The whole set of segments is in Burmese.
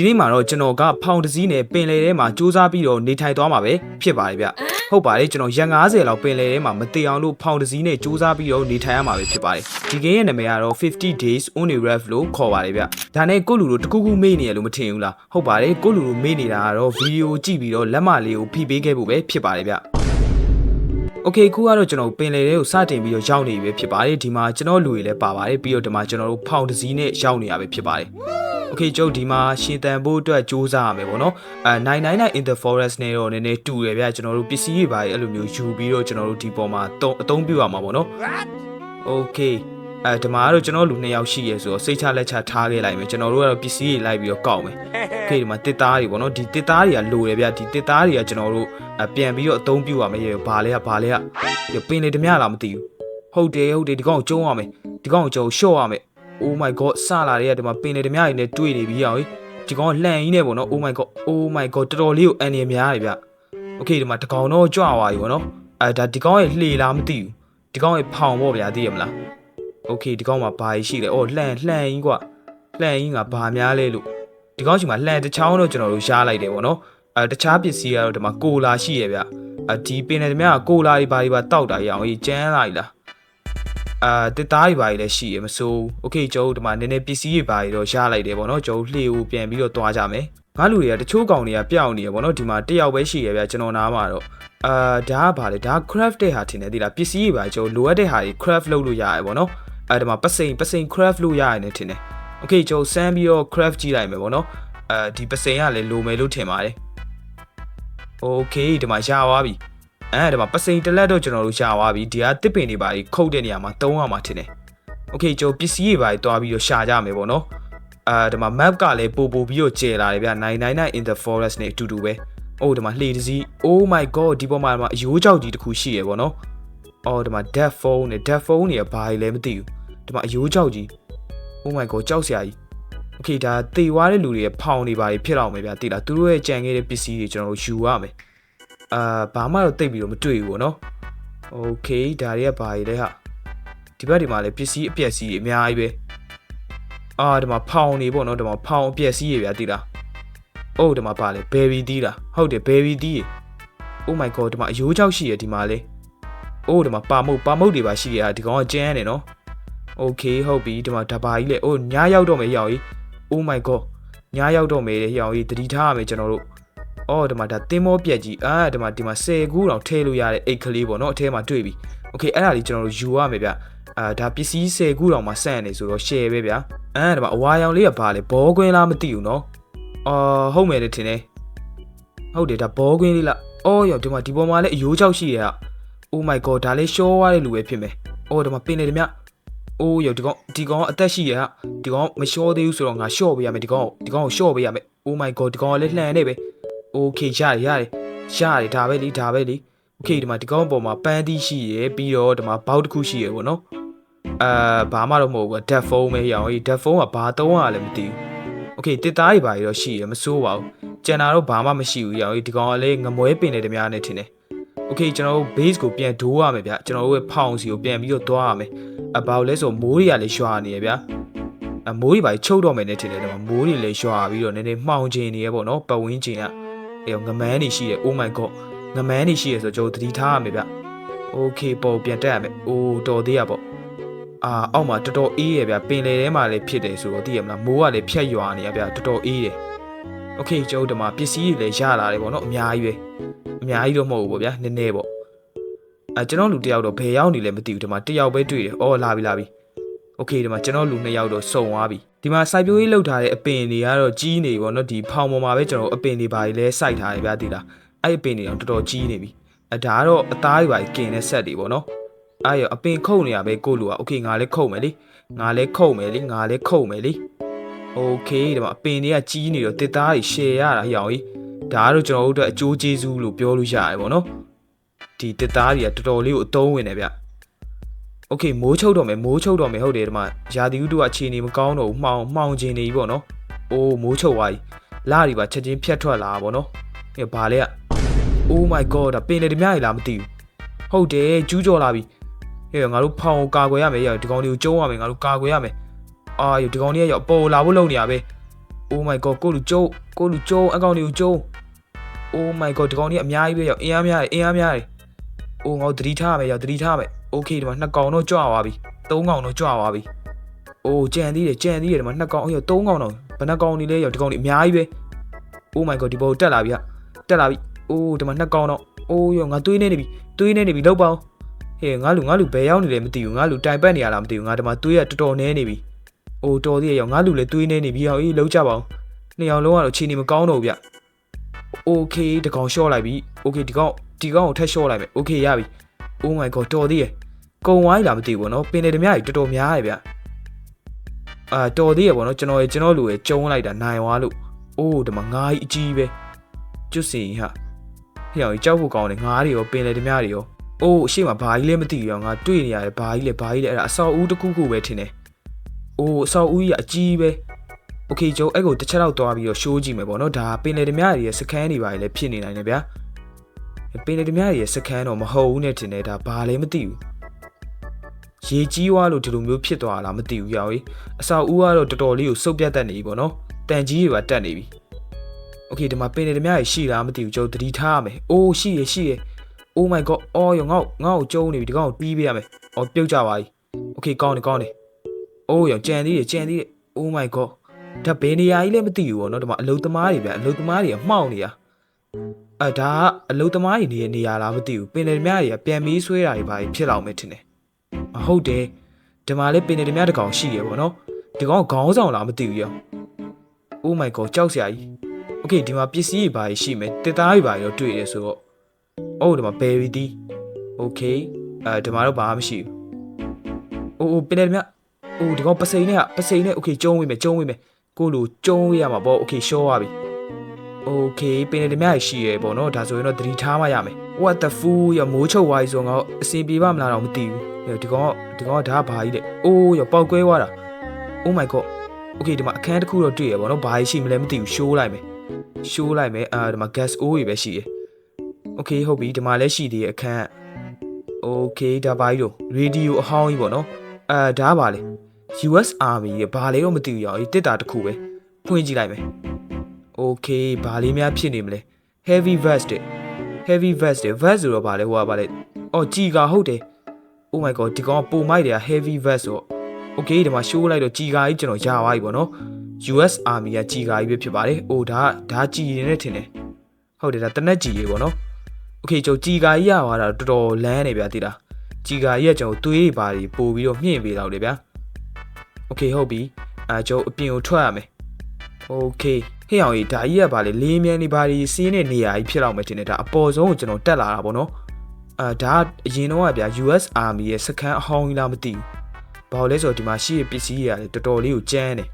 ဒီနေ့မှာတော့ကျွန်တော်ကဖောင်တစ်စီးနဲ့ပင်လယ်ထဲမှာစူးစမ်းပြီးတော့နေထိုင်သွားမှာပဲဖြစ်ပါတယ်ဗျဟုတ်ပါတယ်ကျွန်တော်ရက်90လောက်ပင်လယ်ထဲမှာမတေအောင်လို့ဖောင်တစ်စီးနဲ့စူးစမ်းပြီးတော့နေထိုင်ရမှာပဲဖြစ်ပါတယ်ဒီဂိမ်းရဲ့နာမည်ကတော့50 days on a ref လို့ခေါ်ပါတယ်ဗျဒါနဲ့ကိုလူလိုတကူကူမေ့နေရလို့မထင်ဘူးလားဟုတ်ပါတယ်ကိုလူလိုမေ့နေတာကတော့ဗီဒီယိုကြည့်ပြီးတော့လက်မလေးကိုဖိပေးခဲ့ဖို့ပဲဖြစ်ပါတယ်ဗျ โอเคခုကတော့ကျွန်တော်ပင်လယ်ထဲကိုစတင်ပြီးတော့ရောက်နေပြီဖြစ်ပါတယ်ဒီမှာကျွန်တော်လူတွေလည်းပါပါတယ်ပြီးတော့ဒီမှာကျွန်တော်တို့ဖောင်တစ်စီးနဲ့ရောက်နေရပဲဖြစ်ပါတယ်โอเคကျုပ်ဒီမှာရှင်တန်ဖို့အတွက်စူးစမ်းရမယ်ပေါ့နော်အဲ999 in the forest နဲ့တော့နည်းနည်းတူတယ်ဗျကျွန်တော်တို့ပစ္စည်းတွေပါအဲ့လိုမျိုးယူပြီးတော့ကျွန်တော်တို့ဒီပေါ်မှာတုံးအသုံးပြုရမှာပေါ့နော်โอเค အဲဓမာကတော့ကျွန်တော်လူနှစ်ယောက်ရှိရဲဆိုတော့စိတ်ချလက်ချထားခဲ့လိုက်မယ်ကျွန်တော်တို့ကတော့ပစ္စည်းတွေလိုက်ပြီးတော့ကောက်မယ်ခေဒီမှာတစ်သားတွေပေါ့နော်ဒီတစ်သားတွေကလိုတယ်ဗျဒီတစ်သားတွေကကျွန်တော်တို့ပြန်ပြီးတော့အသုံးပြုရမယ်ရေဘာလဲကဘာလဲကပင်လေဓမြလားမသိဘူးဟုတ်တယ်ဟုတ်တယ်ဒီကောင်ကိုကျုံးရမယ်ဒီကောင်ကိုကျုံးရှော့ရမယ် Oh my god စလာတွေကဒီမှာပင်လေဓမြတွေနဲ့တွေ့နေပြီးအောင်ဒီကောင်ကလှန်ကြီးနေပေါ့နော် Oh my god Oh my god တော်တော်လေးကိုအန်ရများတယ်ဗျ Okay ဒီမှာဒီကောင်တော့ကြွားသွားပြီပေါ့နော်အဲဒါဒီကောင်ရဲ့လှေလားမသိဘူးဒီကောင်ရဲ့ဖောင်ပေါ့ဗျာသိရမလား โอเคဒီကောင်မှာဘာရှိလဲအော်လှန်လှန်ကြီးกว่าလှန်ကြီးကဘာများလဲလို့ဒီကောင်ရှိမှာလှန်တစ်ချောင်းတော့ကျွန်တော်တို့ရှားလိုက်တယ်ဗောနော်အဲတခြားပစ္စည်းကတော့ဒီမှာကိုလာရှိရဗျအဒီပင်နေတမကကိုလာတွေဘာတွေပါတောက်တာရအောင်ကြီးကျန်းလာ E လားအာတစ်သားတွေဘာတွေလည်းရှိရမစိုးโอเคကျွန်တော်တို့ဒီမှာနည်းနည်းပစ္စည်းတွေဘာတွေတော့ရှားလိုက်တယ်ဗောနော်ကျွန်တော်လှေကိုပြန်ပြီးတော့သွားကြမယ်ငါလူတွေကတချို့ကောင်တွေကပျောက်နေရဗောနော်ဒီမှာတစ်ယောက်ပဲရှိရဗျကျွန်တော်နားမှာတော့အာဒါကဘာလဲဒါ craft တဲ့ဟာထင်တယ်ဒီလားပစ္စည်းတွေပါကျွန်တော်လိုအပ်တဲ့ဟာတွေ craft လုပ်လို့ရတယ်ဗောနော် အဲ့ဒါမှာပစိန်ပစိန် craft လို့ရရတယ်ထင်တယ်။ Okay ကျွန်တော်စမ်းပြီးတော့ craft ကြည့်လိုက်မယ်ပေါ့နော်။အဲဒီပစိန်ကလည်းလိုမယ်လို့ထင်ပါတယ်။ Okay ဒီမှာရသွားပြီ။အဲဒီမှာပစိန်တစ်လက်တော့ကျွန်တော်တို့ရသွားပြီ။ဒီကတစ်ပင်တွေပါကြီးခုတ်တဲ့နေရာမှာတုံးရမှာထင်တယ်။ Okay ကျွန်တော်ပစ္စည်းတွေပါကြီးတွားပြီးတော့ရှာကြမယ်ပေါ့နော်။အဲဒီမှာ map ကလည်းပို့ပို့ပြီးတော့ကျယ်လာတယ်ဗျ999 in the forest နဲ့အတူတူပဲ။အိုးဒီမှာလှေတစ်စီး Oh my god ဒီပေါ်မှာအယိုးကြောက်ကြီးတစ်ခုရှိရပေါ့နော်။အော်ဒီမှာ dead phone နဲ့ dead phone တွေကဘာကြီးလဲမသိဘူး။ ဒီမှာအယိုးကြောက်ကြီး Oh my god ကြောက်စရာကြီး Okay ဒါတေွားတဲ့လူတွေရဲ့ဖောင်နေပါတွေဖြစ်တော့မယ်ဗျာတိလားသူတို့ရဲ့ကြံခဲ့တဲ့ပစ္စည်းတွေကျွန်တော်တို့ယူရမယ်အာဘာမှတော့တိတ်ပြီးတော့မတွေ့ဘူးပေါ့နော် Okay ဒါတွေကဘာကြီးလဲဟာဒီဘက်ဒီမှာလည်းပစ္စည်းအပျက်စီးတွေအများကြီးပဲအာဒီမှာဖောင်နေပေါ့နော်ဒီမှာဖောင်အပျက်စီးတွေဗျာတိလားအိုးဒီမှာပါလေ berry တီးလားဟုတ်တယ် berry တီးရေ Oh my god ဒီမှာအယိုးကြောက်ရှိရဒီမှာလေအိုးဒီမှာပါမုတ်ပါမုတ်တွေပါရှိရဒီကောင်ကကျန်းနေနော် โอเคဟုတ်ပြီဒီမှာဓဘာကြီးလေအိုးညရောက်တော့မယ်ရောက်ကြီး Oh my god ညရောက်တော့မယ်ရောက်ကြီးတတိထားရမယ်ကျွန်တော်တို့အော်ဒီမှာဒါတင်းမောပြက်ကြီးအာဒီမှာဒီမှာ10ခုတောင်ထည့်လို့ရတဲ့အိတ်ကလေးပေါ့နော်အထဲမှာတွေ့ပြီโอเคအဲ့ဒါလေးကျွန်တော်တို့ယူရမယ်ဗျအာဒါပစ္စည်း10ခုတောင်မှစန့်နေဆိုတော့ share ပဲဗျအာဒီမှာအဝါရောင်လေးကဘာလဲဘောကွင်းလားမသိဘူးနော်အော်ဟုတ်မယ်လေထင်တယ်ဟုတ်တယ်ဒါဘောကွင်းလေးလားအော်ရောဒီမှာဒီပေါ်မှာလည်းအယိုးချောက်ရှိရဟာ Oh my god ဒါလေးရှောသွားတဲ့လူပဲဖြစ်မယ်အော်ဒီမှာပင်နေတယ်မြ အိုးရောဒီကောင်ဒီကောင်အသက်ရှိရဟာဒီကောင်မလျှောသေးဘူးဆိုတော့ငါလျှော့ပေးရမယ်ဒီကောင်ဒီကောင်ကိုလျှော့ပေးရမယ် Oh my god ဒီကောင်ကလည်းလှန်နေပဲ Okay ရတယ်ရတယ်ရတယ်ဒါပဲလीဒါပဲလी Okay ဒီမှာဒီကောင်ပေါ်မှာပန်းသီးရှိရယ်ပြီးတော့ဒီမှာဘောက်တစ်ခုရှိရယ်ပေါ့နော်အာဘာမှတော့မဟုတ်ဘူး dead phone ပဲရအောင်ဒီ dead phone ကဘာသုံးရလဲမသိဘူး Okay တစ်သားကြီးပါရတော့ရှိရယ်မစိုးပါဘူးကျန်တာတော့ဘာမှမရှိဘူးရအောင်ဒီကောင်ကလည်းငမွဲပင်နေတယ်များနဲ့ထင်တယ် Okay ကျွန်တော်တို့ base ကိုပြန်ဒိုးရမယ်ဗျကျွန်တော်တို့ရဲ့ဖောင်စီကိုပြန်ပြီးတော့သွားရမယ်အဘာလို့လဲဆိုမိုးတွေကလည်းရွာနေရဗျအမိုးတွေပါချုပ်တော့မယ်နဲ့ထင်တယ်တော့မိုးတွေလည်းရွာပြီးတော့နည်းနည်းမှောင်ကျင်နေရပေါ့နော်ပတ်ဝန်းကျင်ကအဲငမန်းနေရှိတယ် Oh my god ငမန်းနေရှိရဆိုကျွန်တော်သတိထားရမယ်ဗျ Okay ပေါ်ပြန်တက်ရမယ်အိုးတော်သေးရပေါ့အာအောက်မှာတော်တော်အေးရဗျပင်လယ်ထဲမှာလည်းဖြစ်တယ်ဆိုတော့သိရမလားမိုးကလည်းဖြတ်ရွာနေရဗျတော်တော်အေးတယ် Okay ကျွန်တော်တို့ဒီမှာပစ္စည်းတွေလည်းရလာတယ်ပေါ့နော်အများကြီးပဲ အများကြီးတော့မဟုတ်ဘူးပေါ့ဗျာနည်းနည်းပေါ့အဲကျွန်တော်လူတစ်ယောက်တော့ဘယ်ရောက်နေလဲမသိဘူးဒီမှာတစ်ယောက်ပဲတွေ့တယ်အော်လာပြီလာပြီ Okay ဒီမှာကျွန်တော်လူနှစ်ယောက်တော့စုံသွားပြီဒီမှာစိုက်ပျိုးရေးလုပ်ထားတဲ့အပင်တွေကတော့ကြီးနေပြီပေါ့နော်ဒီဖောင်ပေါ်မှာပဲကျွန်တော်အပင်တွေပါလဲစိုက်ထားတယ်ဗျာသိလားအဲ့အပင်တွေတော့တော်တော်ကြီးနေပြီအဲဒါကတော့အသားတွေပါกินတဲ့ဆက်တွေပေါ့နော်အဲ့ရအပင်ခုတ်နေရပဲကိုလူက Okay ငါလည်းခုတ်မယ်လေငါလည်းခုတ်မယ်လေငါလည်းခုတ်မယ်လေ Okay ဒီမှာအပင်တွေကကြီးနေတော့တစ်သားတွေ share ရတာဟောင်ကြီး ဒါကတော့ကျွန်တော်တို့အတွက်အကျိုးကျေးဇူးလို့ပြောလို့ရတယ်ပေါ့နော်ဒီတစ်သားတွေကတော်တော်လေးကိုအသုံးဝင်တယ်ဗျ โอเคမိုးချုပ်တော့မယ်မိုးချုပ်တော့မယ်ဟုတ်တယ်ဒီမှာရာသီဥတုကအခြေအနေမကောင်းတော့ဘူးမှောင်မှောင်ကျင်နေပြီပေါ့နော်အိုးမိုးချုပ်သွားပြီလာတွေပါချက်ချင်းဖြတ်ထွက်လာပေါ့နော်ဟဲ့ဘာလဲอ่ะ Oh my god ဒါပင်လေဓမြကြီးလားမသိဘူးဟုတ်တယ်ကျူးကျော်လာပြီဟဲ့ငါတို့ဖောင်ကိုကာကွယ်ရမယ်ရဒီကောင်တွေကိုကျုံးရမယ်ငါတို့ကာကွယ်ရမယ်အာဒီကောင်တွေကရောက်ပေါ်လာဖို့လုပ်နေရပဲ Oh my god ကိုလူကျုံကိုလူကျုံအကောင်တွေကိုကျုံ Oh my god ဒီကောင်ကြီးအများကြီးပဲရောက်အင်အားများတယ်အင်အားများတယ်။ Oh ငါတို့သတိထားမယ်ရောက်သတိထားမယ်။ Okay ဒီမှာနှစ်ကောင်တော့ကြွသွားပြီ။သုံးကောင်တော့ကြွသွားပြီ။ Oh ကြံသေးတယ်ကြံသေးတယ်ဒီမှာနှစ်ကောင်ရောက်သုံးကောင်တော့ဘယ်နှကောင်နေလဲရောက်ဒီကောင်ကြီးအများကြီးပဲ။ Oh my god ဒီဘောတက်လာပြီဟာတက်လာပြီ။ Oh ဒီမှာနှစ်ကောင်တော့ Oh ရောက်ငါတွေးနေနေပြီတွေးနေနေပြီလောက်ပါအောင်။ဟေးငါလူငါလူဘယ်ရောက်နေလဲမသိဘူးငါလူတိုင်ပတ်နေရလားမသိဘူးငါဒီမှာတွေးရတော်တော်နဲနေပြီ။ Oh တော်သေးရရောက်ငါလူလည်းတွေးနေနေပြီဟောအေးလောက်ကြပါအောင်။နှစ်ယောက်လုံးကတော့ခြေနေမကောင်းတော့ဘူးဗျ။ Okay တကောင်ရှော့လိုက်ပြီ Okay ဒီကောင်ဒီကောင်ကိုထက်ရှော့လိုက်မယ် Okay ရပြီ Oh my god တော်သေးရဲ့ကုံဝိုင်းလာမသိဘူးဗောနော်ပင်လေဓမြကြီးတော်တော်များရဲ့ဗျအာတော်သေးရဲ့ဗောနော်ကျွန်တော်ရဲ့ကျွန်တော်လူရဲ့ကျုံလိုက်တာနိုင်သွားလို့အိုးဒီမှာငါးကြီးအကြီးပဲကျွတ်စီဟာဟဲ့အောင်ကြောက်ဖို့ကောင်းတယ်ငါးတွေရောပင်လေဓမြတွေရောအိုးအရှိမဘာကြီးလဲမသိဘူးရောငါတွေ့နေရတယ်ဘာကြီးလဲဘာကြီးလဲအဲ့ဒါအဆောက်အဦတစ်ခုခုပဲထင်တယ်အိုးအဆောက်အဦကြီးကအကြီးပဲ โอเคကျုံအဲ့ကိုတစ်ချက်တော့သွားပြီးတော့ရှိုးကြည့်မယ်ပေါ့နော်ဒါပင်လေဓမြတွေရဲ့စကန်တွေပါလေဖြစ်နေနိုင်တယ်ဗျာပင်လေဓမြတွေရဲ့စကန်တော့မဟုတ်ဘူးနဲ့တင်တယ်ဒါဘာလဲမသိဘူးရေကြီးွားလို့ဒီလိုမျိုးဖြစ်သွားလားမသိဘူးရောက်ကြီးအဆောက်အဦကတော့တော်တော်လေးကိုစုပ်ပြတ်တတ်နေပြီပေါ့နော်တန်ကြီးတွေပါတက်နေပြီโอเคဒီမှာပင်လေဓမြတွေရှိလားမသိဘူးကျုံသတိထားရမယ်အိုးရှိရရှိရ Oh my god အော်ရောငေါ့ငေါ့ကိုကျုံနေပြီဒီကောင်ကိုပြီးပေးရမယ်အော်ပြုတ်ကြပါပြီโอเคကောင်းတယ်ကောင်းတယ်အိုးရောကြံသေးတယ်ကြံသေးတယ် Oh my god ဒါဘယ်နေရာကြီးလဲမသိဘူးပေါ့နော်ဒီမှာအလုတ်သမားတွေဗျအလုတ်သမားတွေကမှောက်နေတာအဲဒါကအလုတ်သမားတွေနေတဲ့နေရာလားမသိဘူးပင်လယ်မြတွေကပြန်ပြီးဆွဲတာတွေပါဖြစ်လောက်မယ်ထင်တယ်အဟုတ်တယ်ဒီမှာလည်းပင်လယ်မြတစ်ကောင်ရှိရပေါ့နော်ဒီကောင်ခေါင်းဆောင်လားမသိဘူးရော Oh my god ကြောက်စရာကြီး Okay ဒီမှာပစ္စည်းတွေပါရှိမယ်တစ်သားတွေပါရောတွေ့ရဆိုတော့အိုးဒီမှာ berry tea Okay အဲဒီမှာတော့ဘာမှမရှိဘူးအိုးအိုးပင်လယ်မြအိုးဒီကောင်ပစိန်နဲ့ပစိန်နဲ့ Okay ကျုံးဝေးမယ်ကျုံးဝေးမယ် ကိုလိုကျုံးရမှာပေါ့โอเคရှော့သွားပြီโอเคပင်လေဓမြရရှိရဲပေါ့နော်ဒါဆိုရင်တော့သတိထားမှရမယ် what the fool ရမိုးချုပ်သွားပြီဆိုတော့အစင်ပြေပါမလားတော့မသိဘူးဒီကောင်ဒီကောင်ကဒါဘာကြီးလဲအိုးရပေါက်ကွဲသွားတာ oh my god โอเคဒီမှာအခန်းတစ်ခုတော့တွေ့ရပေါ့နော်ဘာကြီးရှိမလဲမသိဘူးရှိုးလိုက်မယ်ရှိုးလိုက်မယ်အာဒီမှာ gas o တွေပဲရှိရโอเคဟုတ်ပြီဒီမှာလည်းရှိသေးရဲ့အခန်းโอเคဒါဘာကြီးတော့ radio အဟောင်းကြီးပေါ့နော်အာဒါပါလေ US Army ရဲ့ဘာလဲတော့မသိဘူးရောဒီတစ်တာတစ်ခုပဲဖွင့်ကြည့်လိုက်မယ် Okay ဘာလေးများဖြစ်နေမလဲ Heavy vest တဲ့ Heavy vest တဲ့ vest ဆိုတော့ဘာလဲဟိုကဘာလဲအော်ကြည်ကာဟုတ်တယ် Oh my god ဒီကောင်ကပုံမိုက်တယ် Heavy vest ဆိုတော့ Okay ဒီမှာ show လိုက်တော့ကြည်ကာကြီးကျွန်တော်ရသွားပြီပေါ့နော် US Army ကကြည်ကာကြီးပဲဖြစ်ပါတယ်။အိုဒါဒါကြည်နေတယ်ထင်တယ်။ဟုတ်တယ်ဒါတနက်ကြည်ရေပေါ့နော်။ Okay ကျွန်တော်ကြည်ကာကြီးရသွားတာတော်တော်လန်းနေဗျာတိလား။ကြည်ကာကြီးကကျွန်တော်သွေးတွေပါပြီးပို့ပြီးတော့မြင့်ပေးတော့တယ်ဗျာ။ Okay ဟုတ်ပြီအဲကျွန်တော်အပြင်ကိုထွက်ရမယ် Okay ဟေ့အောင်ကြီးဒါကြီးကပါလေလေးမြန်းနေပါဒီစီးနေနေရာကြီးဖြစ်တော့မယ်တင်တယ်ဒါအပေါ်ဆုံးကိုကျွန်တော်တက်လာတာပေါ့နော်အာဒါအရင်တော့ကဗျာ US Army ရဲ့စခန်းအဟောင်းကြီးလားမသိဘူးဘာလို့လဲဆိုတော့ဒီမှာရှိရပစ္စည်းတွေကလည်းတော်တော်လေးကိုကျန်းတယ်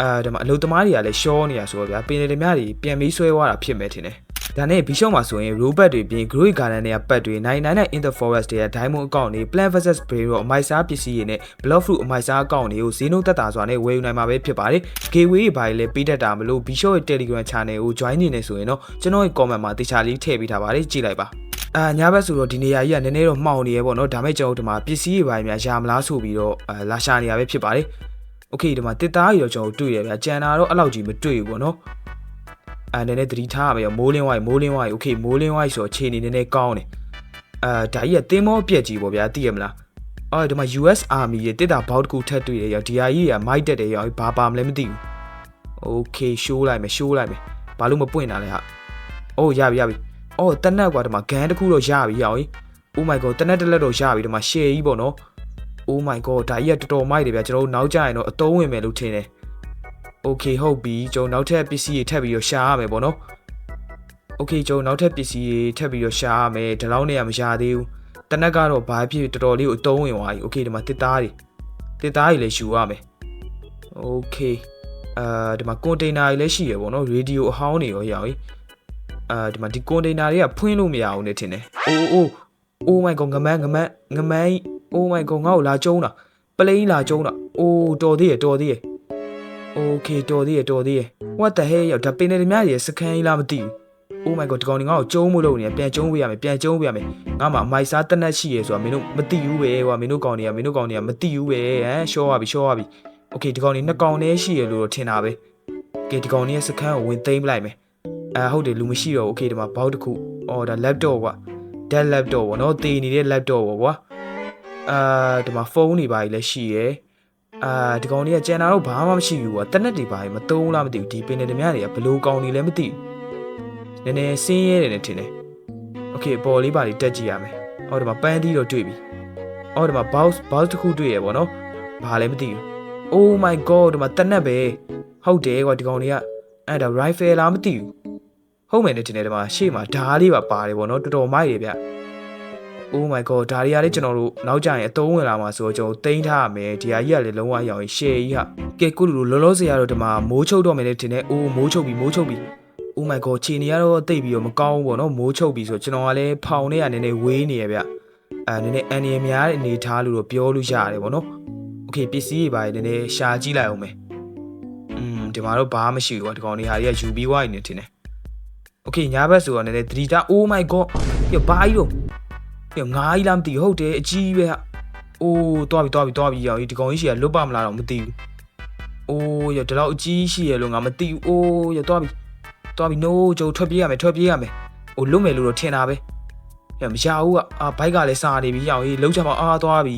အာဒီမှာအလုသမားတွေကလည်းရှောနေရဆိုတော့ဗျာပင်လေဓမြတွေပြန်ပြီးဆွဲသွားတာဖြစ်မယ်ထင်တယ် ဒါနဲ့ဘီရှော့မှာဆိုရင် robot တွေပြင် Grey Garden တွေကပတ်တွေ99နဲ့ In the Forest တွေက Diamond အကောင့်တွေ Plant vs Bureau အမိုက်စားပစ္စည်းတွေနဲ့ Blood Fruit အမိုက်စားအကောင့်တွေကိုဈေးနှုန်းသက်သာစွာနဲ့ဝယ်ယူနိုင်မှာပဲဖြစ်ပါတယ်။ Gateway တွေဘာတွေလဲပေးတတ်တာမလို့ Bishop ရဲ့ Telegram Channel ကို join နေနေဆိုရင်တော့ကျွန်တော်ရဲ့ comment မှာတေချာလေးထည့်ပေးထားပါတယ်ကြည့်လိုက်ပါ။အာညဘက်ဆိုတော့ဒီနေရာကြီးကနည်းနည်းတော့မှောင်နေရပေါ့နော်ဒါမဲ့ကျွန်တော်ဒီမှာပစ္စည်းတွေဘာတွေများရမလားဆိုပြီးတော့အာလာရှာနေရပဲဖြစ်ပါတယ်။ Okay ဒီမှာတစ်သားကြီးတော့ကျွန်တော်တွေ့ရဗျာကြံတာတော့အဲ့လောက်ကြီးမတွေ့ဘူးပေါ့နော်။ အဲနည်းနည်းသတိထားရမယ်မိုးလင်းဝိုင်းမိုးလင်းဝိုင်းโอเคမိုးလင်းဝိုင်းဆိုတော့ခြေနေနည်းနည်းကောင်းတယ်အာဒါကြီးကတင်းမောပြက်ကြီးပေါ့ဗျာသိရမလားအော်ဒီမှာ US Army ရဲ့တစ်တာဘောက်တစ်ခုထပ်တွေ့တယ်ရောက်ဒီဟာကြီးကမိုက်တက်တယ်ရောက်ဘာပါမလဲမသိဘူးโอเคရှိုးလိုက်မယ်ရှိုးလိုက်မယ်ဘာလို့မပွင့်တာလဲဟာအိုးရပြီရပြီအော်တနက်ကွာဒီမှာဂန်တစ်ခုတော့ရပြီရောက် Oh my god တနက်တစ်လက်တော့ရပြီဒီမှာ share ကြီးပေါ့နော် Oh my god ဒါကြီးကတော်တော်မိုက်တယ်ဗျာကျွန်တော်တို့နောက်ကျရင်တော့အတုံးဝင်မယ်လို့ထင်တယ် ။ Okay ဟုတ်ပြီကျွန်တော်နောက်ထပ်ပစ္စည်းတွေထပ်ပြီးတော့ရှာရမယ်ပေါ့နော်။ Okay ကျွန်တော်နောက်ထပ်ပစ္စည်းတွေထပ်ပြီးတော့ရှာရမယ်။ဒီလောက်နဲ့ကမရသေးဘူး။တနက်ကတော့ဘာဖြစ်တော်တော်လေးကိုအသုံးဝင်သွားပြီ။ Okay ဒီမှာတစ်သားတွေတစ်သားတွေလည်းယူရမယ်။ Okay အာဒီမှာကွန်တိန်နာတွေလည်းရှိရပေါ့နော်ရေဒီယိုအဟောင်းတွေရောရအောင်အာဒီမှာဒီကွန်တိန်နာတွေကဖွင့်လို့မရအောင်နဲ့ထင်တယ်။အိုးအိုး Oh my god ငမန်းငမန်းငမန်း Oh my god ငါ့ကိုလာကျုံးတာပလိန်လာကျုံးတာအိုးတော်သေးရတော်သေးရ Okay တော်သေးရတော်သေးရ What the hell ရောက်ဒါပင်တယ်တမကြီးစကန်ကြီးလားမသိဘူး Oh my god ဒီကောင်တွေငါ့ကိုကျုံးမလို့နေပြန်ကျုံးပေးရမယ်ပြန်ကျုံးပေးရမယ်ငါမှအမိုက်စားတနက်ရှိရဆိုတာမင်းတို့မသိဘူးပဲကွာမင်းတို့ကောင်တွေကမင်းတို့ကောင်တွေကမသိဘူးပဲဟမ်ရှော့ရပြီရှော့ရပြီ Okay ဒီကောင်တွေနှစ်ကောင်တည်းရှိရလို့တော့ထင်တာပဲ Okay ဒီကောင်တွေရဲ့စကန်ကိုဝင်သိမ်းပလိုက်မယ်အဲဟုတ်တယ်လူမရှိတော့ Okay ဒီမှာဘောက်တစ်ခုအော်ဒါ laptop ကွာ dead laptop ပေါ့နော်တေနေတဲ့ laptop ပေါ့ကွာအာဒီမှာဖုန်းတွေပါကြီးလည်းရှိရယ် အာဒီကောင်ကြီးကကျန်တာတော့ဘာမှမရှိဘူးကွာတက်နက်တွေပါကြီးမသုံးလားမသိဘူးဒီပင်နေတမတွေကဘလို့ကောင်တွေလည်းမသိဘူးနည်းနည်းဆင်းရဲတယ်နဲ့ထင်တယ်โอเคပေါ်လေးပါလေးတက်ကြည့်ရမယ်အော်ဒီမှာပန်းသီးတော့တွေ့ပြီအော်ဒီမှာ box box တစ်ခုတွေ့ရယ်ပေါ့နော်ဘာလည်းမသိဘူး Oh my god ဒီမှာတက်နက်ပဲဟုတ်တယ်ကွာဒီကောင်တွေကအဲ့ဒါ rifle လားမသိဘူးဟုတ်မယ်နဲ့တင်တယ်ဒီမှာရှေ့မှာဓားလေးပါပါတယ်ပေါ့နော်တော်တော်မိုက်တယ်ဗျ Oh my god ဓားတွေကလည်းကျွန်တော်တို့နောက်ကြရင်အသုံးဝင်လာမှာဆိုတော့ကျွန်တော်တိန်းထားရမယ်ဒီဟာကြီးကလည်းလုံးဝရောင်ရင် share ကြီးဟာကဲကုလူလူလောလောဆယ်ကတော့ဒီမှာမိုးချုပ်တော့မယ်နဲ့တင်တယ်အိုးမိုးချုပ်ပြီမိုးချုပ်ပြီ Oh my god ခြေနေရတော့တိတ်ပြီးတော့မကောင်းဘူးပေါ့နော်မိုးချုပ်ပြီဆိုတော့ကျွန်တော်ကလည်းဖောင်နဲ့ကနည်းနည်းဝေးနေရဗျအဲနည်းနည်းအန်ရများတဲ့အနေထားလို့တော့ပြောလို့ရတယ်ပေါ့နော် โอเคပစ္စည်းတွေပါနည်းနည်းရှာကြည့်လိုက်အောင်မယ်อืมဒီမှာတော့ဘာမှမရှိဘူးကွာဒီကောင်တွေဟာတွေက UB ဝိုင်းနေတင်တယ်โอเคညာဘက်ဆိုတော့နည်းနည်းသတိထား Oh my god ပြဘာကြီးတော့ ပြငါးကြီးလားမသိဘူးဟုတ်တယ်အကြီးပဲဟာအိုးတွားပြီတွားပြီတွားပြီရောင်ဒီကောင်ကြီးရှိရလွတ်ပါမလားတော့မသိဘူးအိုးရဒီလောက်အကြီးရှိရလို့ငါမသိဘူးအိုးရတွားပြီတွားပြီ no ကျုပ်ထွက်ပြေးရမယ်ထွက်ပြေးရမယ်အိုးလွတ်မယ်လို့တော့ထင်တာပဲရမရဘူးကအာဘိုက်ကလည်းစားနေပြီရောင်ကြီးလုံးချပါအာတွားပြီ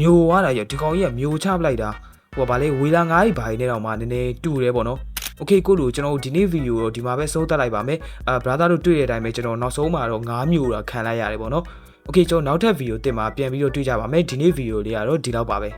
မျိုးွားတာရဒီကောင်ကြီးကမျိုးချပလိုက်တာဟိုကဗာလေဝေလာငါးကြီးဘာကြီးနဲ့တော့မှနည်းနည်းတူတယ်ပေါ့နော် Okay ကိုလိုကျွန်တော်တို့ဒီနေ့ဗီဒီယိုတော့ဒီမှာပဲဆုံးသက်လိုက်ပါမယ်အာ brother တို့တွေ့တဲ့အချိန်မှာကျွန်တော်နောက်ဆုံးမှာတော့9မျိုးတာခံလိုက်ရတယ်ပေါ့နော် Okay ကျွန်တော်နောက်ထပ်ဗီဒီယိုတင်မှာပြန်ပြီးတော့တွေ့ကြပါမယ်ဒီနေ့ဗီဒီယိုလေးကတော့ဒီလောက်ပါပဲ